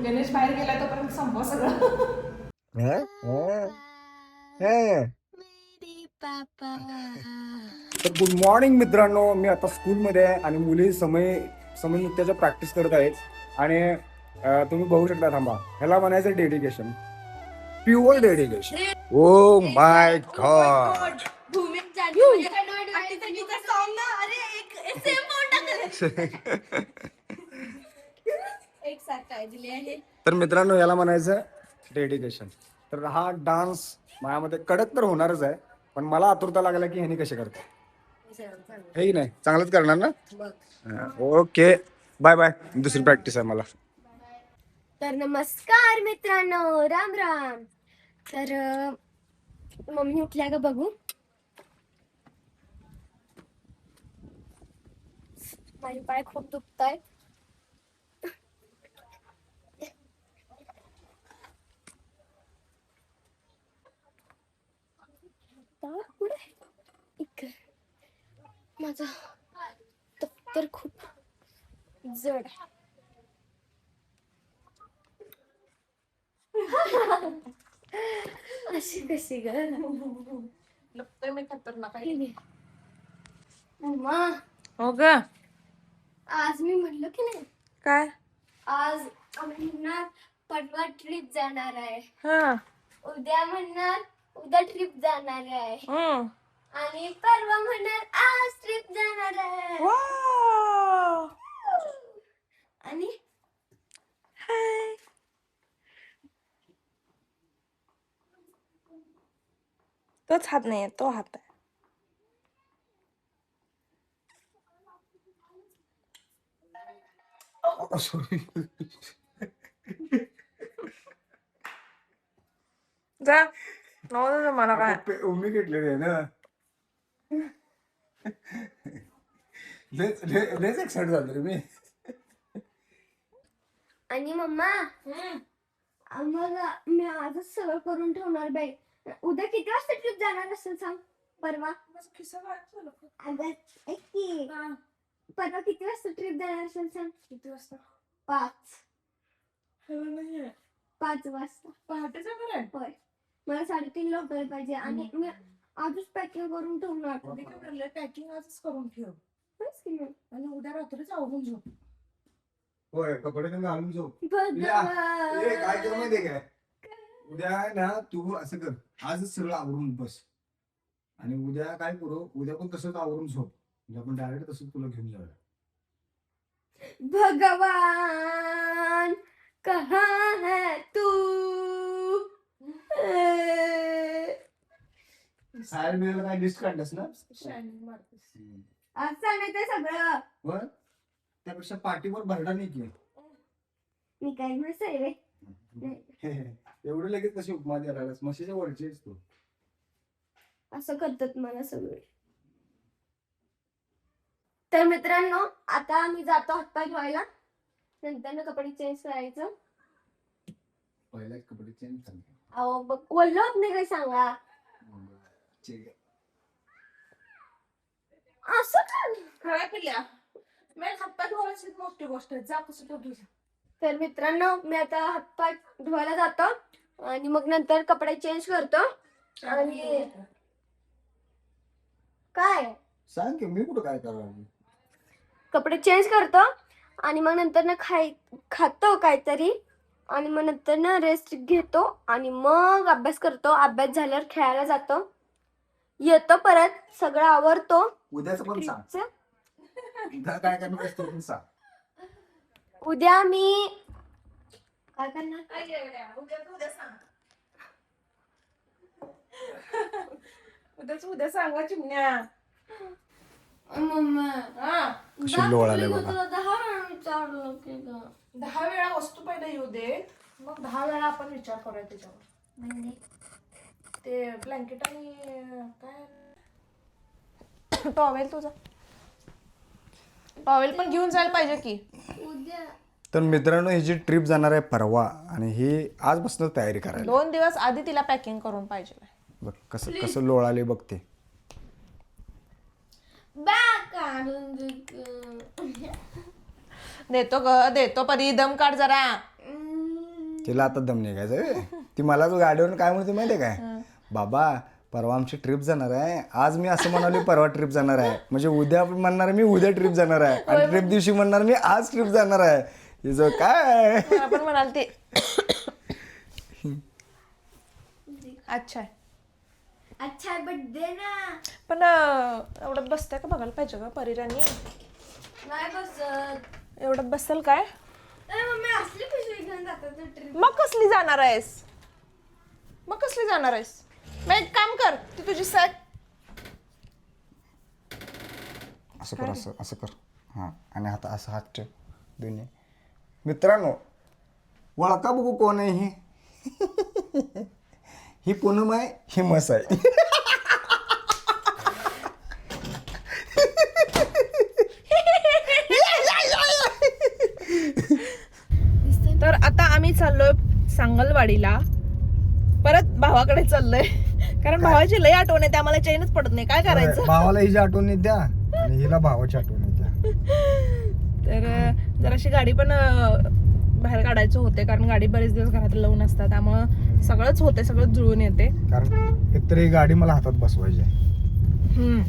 गणेश बाहेर गेला तोपर्यंत संपवा सगळं हं? हं? हं. तर गुड मॉर्निंग मित्रांनो मी आता स्कूलमध्ये आहे आणि मुली समय समय नृत्याच्या प्रॅक्टिस करत आहेत आणि तुम्ही बघू शकता थांबा ह्याला म्हणायचं dedication pure dedication oh my god दिले आहे. तर मित्रांनो याला म्हणायचं डेडिकेशन तर हा डान्स माझ्यामध्ये कडक तर होणारच आहे पण मला आतुरता लागला की ह्यानी कसे करतात? हे की नाही? चांगलंच करणार ना? ओके बाय बाय दुसरी प्रॅक्टिस आहे मला. तर नमस्कार मित्रांनो. राम राम. तर अं, मम्मी उठल्या का बघू. माझे पाय खूप दुखत आहेत माझा दप्तर खूप जड आहे. अशी कशी ग? लपतोय मी खतरनाक आहे. मम्मा. हो ग. आज मी म्हणलं की नाही? काय? आज आम्ही म्हणणार पटवा ट्रिप जाणार आहे. हा. उद्या म्हणणार उद्या ट्रिप जाणार आहे. हम्म. आणि परवा म्हणणार आज ट्रिप जाणार आहे. आणि? हाय. तोच हात नाही तो हात आहे. जा. नव्हतं ते मला काय? उमी घेतलेली आहे ना. लेच लेच एक्साइट झालो रे मी. आणि मम्मा आम्हाला मी आजच सगळं करून ठेवणार बाई. उद्या किती वाजता ट्रिप जाणार असेल सांग परवा? अगं ऐक की. परवा किती वाजता ट्रिप जाणार असेल सांग? किती वाजता पाच. पाच वाजता. पहाटे जाणार आहे? होय. मला साडेतीन ला उठायला पाहिजे. आणि मी आजच पॅकिंग करून ठेवणार मी काय पॅकिंग आजच करून ठेव. होयच की? आणि उद्या रात्रीच आवरून झोप. होय कपडे तर घालून जाऊ ए. काय कर माहितीये काय? उद्या आहे ना तू असं कर. आजच सगळं आवरून बस. आणि उद्या काय करू? उद्या पण तसंच आवरून झोप. म्हणजे आपण डायरेक्ट तसंच तुला घेऊन जाऊया. भगवान कहा है तू? साहेब मिळायला काय लिस्ट काढलंस ना? शायनिंग मारतेस आज सांगायचंय सगळं. त्यापेक्षा पाठीवर भरडा नाही की. मी काय म्हणत आहे रे? एवढे लगेच कशी उपमा द्यायला लागलास? म्हशीच्या वरची आहेस तू. असं करतात मला सगळे. तर मित्रांनो आता आम्ही जातो हातपाय धुवायला. नंतर ना कपडे चेंज करायचं. पहिला कपडे चेंज अहो बघ बोललो नाही काय सांगा? ठीक आहे. असं का? काय पिल्या. मी हातपाय धुवायची मोठी गोष्ट. आहे जा कसं तो तुझं तर मित्रांनो मी आता हातपाय धुवायला जातो आणि मग नंतर कपडे चेंज करतो. आणि काय? सांग की मी कुठं काय करावं कपडे चेंज करतो आणि मग नंतर ना खाय खातो काहीतरी. आणि मग नंतर ना रेस्ट घेतो आणि मग अभ्यास करतो. अभ्यास झाल्यावर खेळायला जातो. येतो परत सगळं आवरतो. उद्याच पण सांग. उद्या काय करणार आहेस ते पण सांग. उद्या मी काय करणार? उद्या उद्या सांग. उद्याच उद्या सांगा चिमण्या. मम्मा. हा. बघा. दहा वेळा विचारलं की ग. दहा वेळा वस्तू पहिला येऊ दे. मग दहा वेळा आपण विचार करूया त्याच्यावर. म्हणजे ते ब्लँकेट आणि काय? टॉवेल तुझा. टॉवेल पण घेऊन जायला पाहिजे की. उद्या. तर मित्रांनो ही जी ट्रिप जाणार आहे परवा आणि ही आजपासून तयारी करायला. दोन दिवस आधी तिला पॅकिंग करून पाहिजे बघ कसं कसं लोळाले बघते. बॅग काढून दे ग. देतो ग देतो परी दम काढ जरा. तिला आता दम निघायचं. ती मला जो गाडीवरून काय म्हणते माहितीये काय? बाबा परवा आमची ट्रिप जाणार आहे. आज मी असं म्हणाली परवा ट्रिप जाणार आहे. म्हणजे उद्या म्हणणार मी उद्या ट्रिप जाणार आहे. आणि ट्रिप दिवशी म्हणणार मी आज ट्रिप जाणार आहे. हिचं काय? आपण म्हणाल ते. अच्छा. आहे अच्छा बट दे ना पण अं, एवढ्यात बसते का बघायला पाहिजे का परिराणी नाही बसत. एवढ्यात बसेल काय? नाही मम्मी असली पिशवी घेऊन जातात ट्रिप मग कसली जाणार आहेस? मग कसली जाणार आहेस? मग एक काम कर ती तुझी सॅक असं कर असं असं कर. हां आणि आता असं हात ठेव दोन्ही. मित्रांनो वळका बघू कोण आहे ही. ही पूनम आहे ही मस आहे. तर आता आम्ही चाललोय सांगलवाडीला. परत भावाकडे चाललोय. कारण भावाची लई आठवण येते आम्हाला चैनच पडत नाही. काय करायचं? भावाला हिची आठवण येत्या आणि हिला भावाची आठवण येत्या. तर जराशी गाडी पण बाहेर काढायचं होते कारण गाडी बरेच दिवस घरात लावून असतात त्यामुळं सगळंच होते सगळं जुळून येते. कारण एकतर ही गाडी मला हातात बसवायची आहे. हम्म.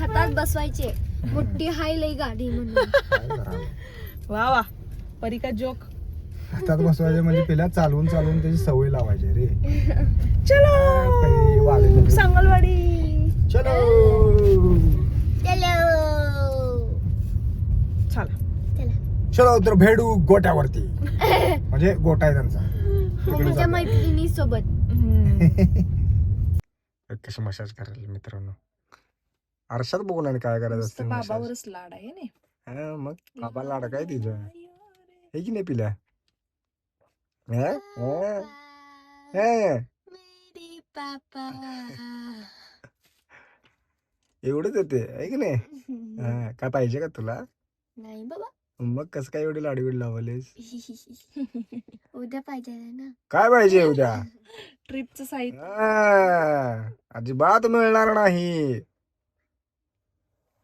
हातात बसवायचे. मोठी हाय लई गाडी म्हणून? वा वा. परी का जोक? हातात बसवायचे म्हणजे पहिला चालवून चालवून त्याची सवय लावायची रे. चलो! वाजले. सांगलवाडी. चलो! चलो! चला. चला. चलो तर भेडू गोट्यावरती. म्हणजे गोटा आहे त्यांचा. मम्मीच्या जातो. मैत्रिणी सोबत हम्म. कशी मसाज करायला मित्रांनो. आरशात बघून आणि काय करायचं असते नुसतं बाबावरच लाड आहे नाही हा, मग बाबा लाडा काय तिचं. हे की नाही पिल्या? हा. एवढंच येते आहे की नाही हा, काय पाहिजे का तुला नाही बाबा मग कसं काय एवढी लाडीवीड लावलेस उद्या पाहिजे ना काय पाहिजे उद्या ट्रिपचं साहित्य हा, अजिबात मिळणार नाही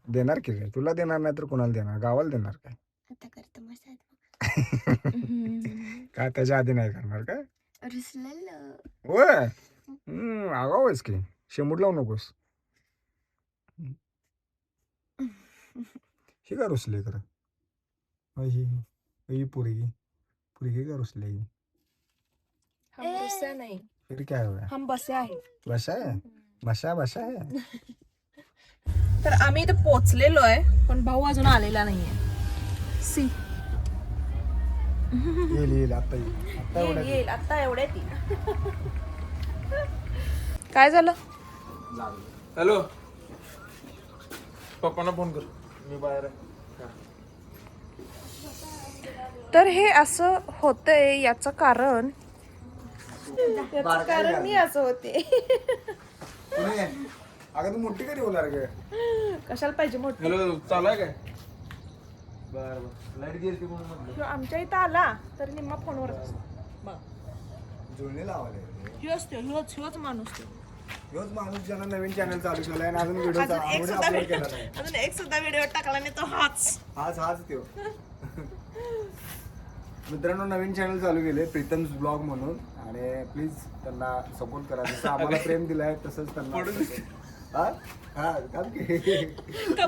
देणार की रे तुला देणार नाही तर कोणाला देणार गावाला देणार काय आता करतो मसाज काय त्याच्या आधी नाही करणार काय? रुसलेलं. होय? हम्म आगाव आहेस की. शेमूट लावू नकोस. ही का रुसले खरं अय ही ही पोरगी पोरगी का रुसले? ही हम नाही. फिर काय होया? हम बसे आहे. बशा आहे? बशा बशा आहे? तर आम्ही इथे पोचलेलो आहे पण भाऊ अजून आलेला नाहीये. सी. येईल येईल आता येईल. आता येईल एवढ्या येईल आता एवढ्यात येईल. काय झालं? हॅलो. पप्पांना फोन कर. मी बाहेर आहे. तर हे असं होतंय याचं कारण याचं कारण मी असं होते. अगं तू मोठी कधी होणार ग? कशाला पाहिजे मोठं? हॅलो चालू आहे काय? बर बर. लाइट गेली म्हणून म्हटलं. ह्यो आमच्या इथं आला तर निम्मा फोनवर जुळणी लावाले ह्योच ह्योच ह्योच माणूस माणूस ज्यानं नवीन चॅनल चालू केलाय आणि अजून व्हिडिओ अजून एक सुद्धा अपलोड व्हिडिओ केला नाही. अजून एक सुद्धा व्हिडिओ टाकला नाही तो हाच. हाच हाच त्यो. मित्रांनो नवीन चॅनल चालू केले प्रीतम्स ब्लॉग म्हणून. आणि प्लीज त्यांना सपोर्ट करा. जसं आम्हाला प्रेम दिलाय तसंच त्यांना हा? हा, थांब की.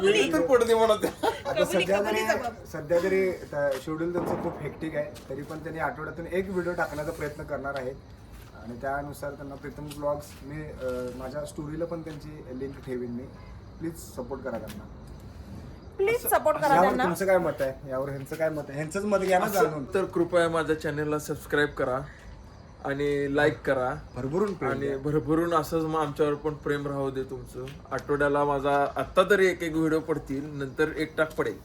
मी तर पडू दे म्हणत. आता सध्या तरी सध्या तरी शेड्यूल त्यांचं खूप हेक्टिक आहे तरी पण त्यांनी आठवड्यातून एक व्हिडिओ टाकण्याचा प्रयत्न करणार आहेत. आणि त्यानुसार त्यांना प्रीतम ब्लॉग्स मी माझ्या स्टोरीला पण त्यांची लिंक ठेवीन मी. प्लीज सपोर्ट करा त्यांना. प्लीज सपोर्ट करा यावर त्यांना. तुमचं काय मत आहे? यावर ह्यांचं काय मत आहे? ह्यांचंच मत घ्या ना जाणून. तर कृपया माझ्या चॅनलला सबस्क्राईब करा. आणि लाईक करा. भरभरून प्रेम आणि. भरभरून असंच मग आमच्यावर पण प्रेम राहू दे तुमचं. आठवड्याला माझा आत्ता तरी एक एक व्हिडिओ पडतील नंतर एक टाक पडेल.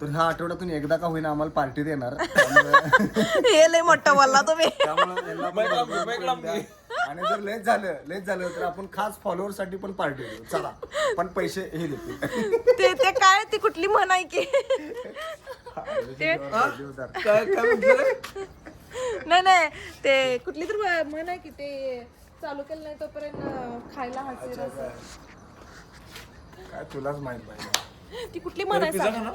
तर ह्या आठवड्यातून एकदा का होईना आम्हाला पार्टी देणार. त्यामुळे- हे लय मोठं बोलला तुम्ही. त्यामुळे यांना पण Mic लांब घे, भरभरून mic लांब प्रेम द्या. आणि जर लेट झालं लेट झालं तर आपण खास फॉलोअरसाठी पण पार्टी देऊ. चला पण पैसे हे देतील. ते ते काय ती कुठली म्हण आहे की. काय काय म्हणतोय? नाही नाही. ते कुठली तर म्हण आहे की ते चालू केलं नाही तोपर्यंत खायला हसेल असं. काय तुलाच माहीत पाहिजे ती कुठली म्हण आहे सांग.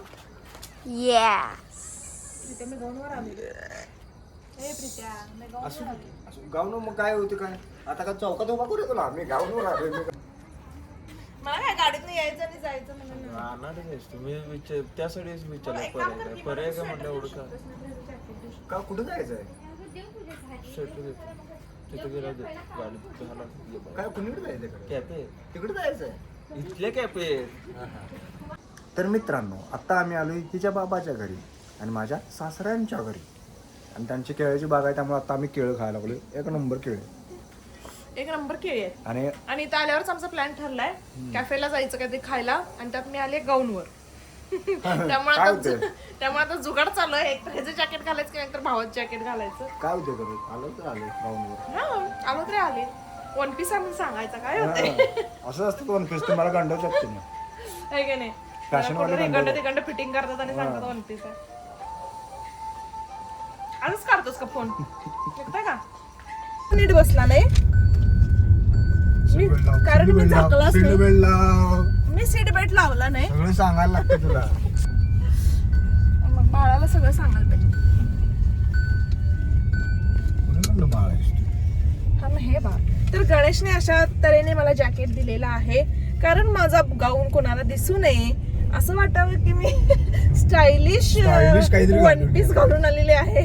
येस मी असू. असू- गाऊन मग काय होते काय? आता का चौकात उभा करू तुला? मी गाऊनवर आलोय. मी मला काय गाडीत यायचं आणि जायचं म्हणून आहेस तुम्ही विचार त्यासाठीच विचारलं पर्याय काय? की पर्याय म्हटलं एवढं का? का? कुठं जायचंय तिथे गेला काय कुणीकडे जायचं तिकडे? कॅफे. तिकडे जायचंय इथले कॅफे तर मित्रांनो आता आम्ही आलोय तिच्या बाबाच्या घरी आणि माझ्या सासऱ्यांच्या घरी. आणि त्यांची केळ्याची बाग आहे त्यामुळे आता आम्ही केळं खायला लागलोय. एक नंबर केळे. एक नंबर केळी आहेत. आणि आणि इथं आल्यावरच आमचा प्लॅन ठरलाय. कॅफेला जायचं काहीतरी खायला आणि त्यात मी आले गाऊनवर त्यामुळे काय आता होतंय? जु- त्यामुळे आता जुगाड चालू आहे. एक तर ह्याचं जॅकेट घालायचं की? नाहीतर भावाचं जॅकेट घालायचं. काय होते करत आलो तर आलो हा आलो तरी आले. वन पीस आम्ही सांगायचं काय होतंय? असं असतं दोन पीस तुम्हाला गंडवू शकते की नाही? Fashion वाले इकडं गंडवतात. तिकडं फिटिंग करतात आणि सांगतात वन पीस आहे आजच काढतोस का फोन निघताय का? नीट बसला नाही. मी कारण मी झाकलाच नाही. मी सीट बेल्ट लावला नाही. सगळं सांगायला लागतं तुला. मग बाळाला सगळं सांगायला पाहिजे. कुणाकडलं बाळ आहेस तू? हा मग हे बा तर गणेशने अशा तऱ्हेने मला जॅकेट दिलेलं आहे. कारण माझा गाऊन कोणाला दिसू नये. असं वाटावं की मी स्टायलिश Stylish काहीतरी वन पीस घालून आलेले आहे.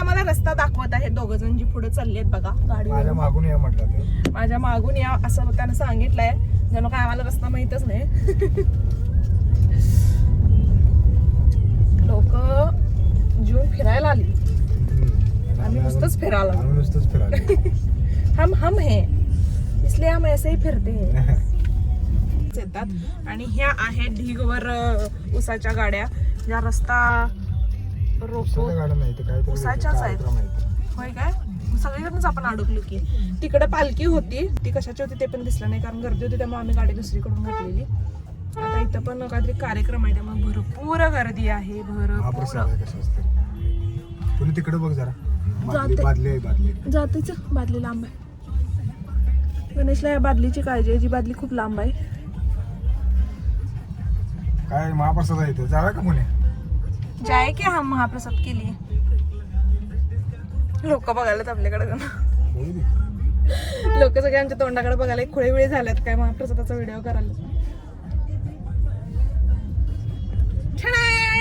आम्हाला रस्ता दाखवत आहे दोघ जण जी पुढे चाललेत बघा माझ्या गाडीवर मागून या म्हटलं ते. माझ्या मागून या असं त्यानं सांगितलंय. जणू काय आम्हाला रस्ता माहितच नाही. लोक जून फिरायला आली. आम्ही नुसतंच फिरायला. आम्ही नुसतंच फिरायला. हम हम है. इसलिए हम ऐसे ही फिरते हैं. येतात. आणि ह्या आहेत ढीगवर अ, उसाच्या गाड्या. ज्या रस्ता काहीतरी उसाच्याच आहेत. होय काय? सगळीकडूनच आपण अडकलो की. तिकडे पालखी होती. ती कशाची होती ते पण दिसलं नाही कारण गर्दी होती त्यामुळे आम्ही गाडी दुसरीकडून घातलेली. आता इथं पण काहीतरी कार्यक्रम आहे त्यामुळे भरपूर गर्दी आहे भरपूर. तिकडे बघ जरा. बादली जाते. बादली आहे बादली जातेच. बादली लांब आहे. गणेशला या बादलीची काळजी आहे जी बादली खूप लांब आहे. काय महाप्रसाद आहे का पुणे? जाय की हा महाप्रसाद के लिए? लोक बघायला आपल्याकडे. लोक सगळे आमच्या तोंडाकडे बघायला खुळे वेळे झाल्यात काय महाप्रसादाचा व्हिडिओ करायला.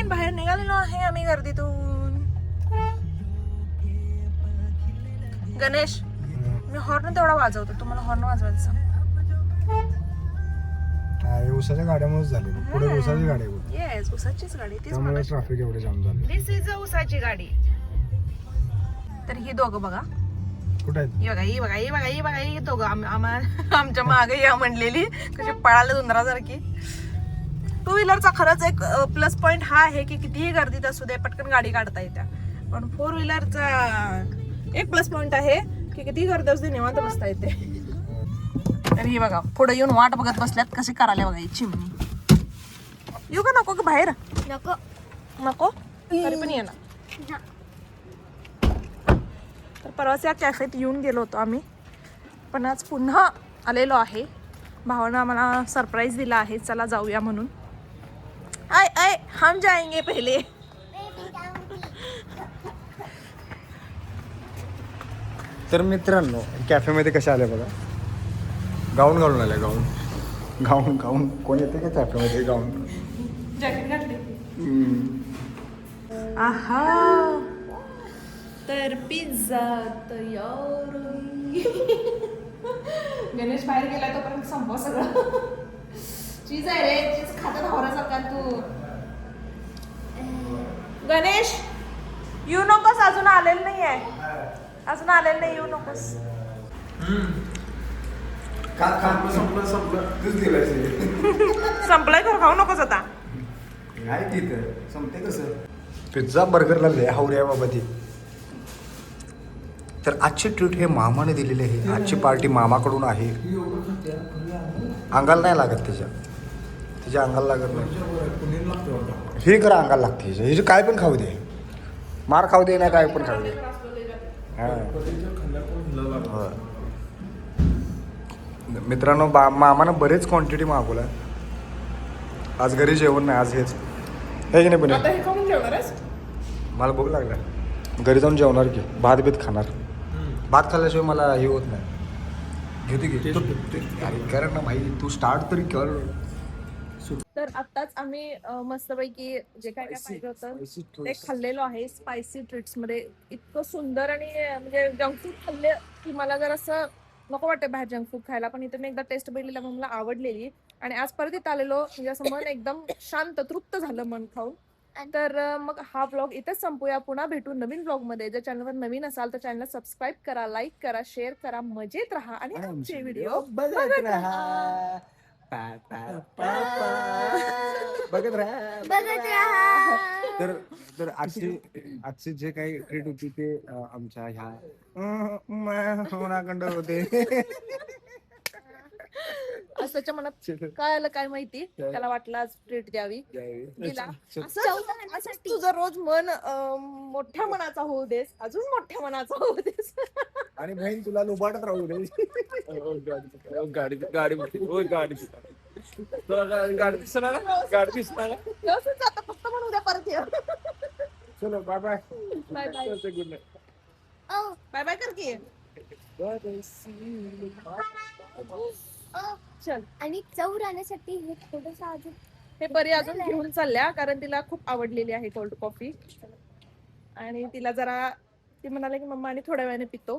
बाहेर निघालेलो आहे आम्ही गर्दीतून. गणेश मी हॉर्न तेवढा वाजवतो तुम्हाला हॉर्न वाजवायचं उसाच्या गाड्यामुळेच झाले पुढे उसाची गाडी उसाचीच गाडी तीच त्यामुळे मला ट्रॅफिक एवढे जाम झाले. दिस इज अ उसाची गाडी. तर ही दोघं बघा. कुठे आहेत? ही बघा ही बघा ही बघा ही बघा ही दोघं. आम- आम्हा- आमच्या मागे या म्हणलेली. कशी पळाले उंदरासारखी. टू व्हीलरचा खरंच एक प्लस पॉइंट हा आहे की कितीही गर्दीत असू दे पटकन गाडी काढता येत्या. पण फोर व्हीलरचा एक प्लस पॉइंट आहे की कितीही गर्दी असू दे निवांत बसता येते. तर ही बघा पुढे येऊन वाट बघत बसल्यात कशी करायला बघा ही चिमणी. येऊ का नको की बाहेर नको नको तरी पण ये ना हा. तर परवाच या कॅफेत येऊन गेलो होतो आम्ही. पण आज पुन्हा आलेलो आहे. भावानं आम्हाला सरप्राईज दिला आहे. चला जाऊया म्हणून. आय आय हम जाएंगे पहिले. तर मित्रांनो कॅफेमध्ये कसे आले बघा? गाऊन घालून आले गाऊन गाऊन गाऊन कोण येते का कॅफेमध्ये गाऊन जॅकेट घातले. आहा. तर पिझ्झा तयार गणेश बाहेर गेला तोपर्यंत संपव सगळं. चीज आहे रे चीज खातात होण्यासारखा तू. गणेश येऊ नकोस अजून आलेलं नाही आहे अजून आलेलं नाही येऊ नकोस. संपलं खरं खाऊ नकोस आता. काय तिथं संपते कसं? पिझ्झा बर्गरला लय हावडी आहे बाबा ती. तर आजची ट्रीट हे मामाने दिलेली आहे. आजची पार्टी मामाकडून आहे. अंगाला नाही लागत त्याच्या तिच्या अंगाला लागत नाही. हे करा अंगाला लागते हिच्या हिचं काय पण खाऊ दे. मार खाऊ दे नाही काय पण खाऊ दे. हां. मित्रांनो बा मामानं बरेच क्वांटिटी मागवला. आज घरी जेवण नाही आज हेच. हे की नाही पण? आता हे खाऊन जेवणार आहेस? मला भूक लागला. घरी जाऊन जेवणार की भात बीत खाणार. भात खाल्ल्याशिवाय मला हे होत नाही. घेते घे तू- तू- अरे कर ना भाई तू स्टार्ट तरी कर. तर आताच आम्ही अं, मस्तपैकी जे काय काय पाहिजे होतं ते खाल्लेलो आहे. स्पायसी ट्रीट्समध्ये इतकं सुंदर आणि म्हणजे जंक फूड खाल्ले की मला जर असं नको वाटतं बाहेर जंक फूड खायला. पण इथं मी एकदा टेस्ट बघितलेला मग मला आवडलेली. आणि आज परत इथं आलेलो म्हणजे असं मन एकदम शांत तृप्त झालं मन खाऊन. तर मग हा ब्लॉग इथेच संपूया. पुन्हा भेटू नवीन ब्लॉगमध्ये. जर चॅनलवर नवीन असाल तर चॅनलला सबस्क्राईब करा लाईक करा शेअर करा मजेत राहा आणि आमचे व्हिडिओ बघत राहा. पा, पा, पा, पा. बघत राहा बघत राहा. तर तर आजची आजची जे काही ट्रीट होती ते आमच्या ह्या होते. असं त्याच्या मनात काय आलं काय माहिती? त्याला वाटलं आज ट्रीट द्यावी. दिला. असं तुझं रोज मन अं, मोठ्या मनाचा होऊ देस. अजून मोठ्या मनाचा होऊ देस. आणि बहीण तुला लोबाटत राहू दे. गाडी गाडी ओ गाडी तुला गा- गाडी दिसणार ना? गाडी दिसणार ना? व्यवस्थित जातं, फक्त म्हणून उद्या परत ये. चलो bye bye bye bye good night. Oh, bye bye कर की चल. आणि चव राहण्यासाठी हे थोडस अजून हे बरी अजून घेऊन चालल्या कारण तिला खूप आवडलेली आहे कोल्ड कॉफी आणि तिला जरा ती म्हणाले की मम्मा आणि थोड्या वेळाने पितो.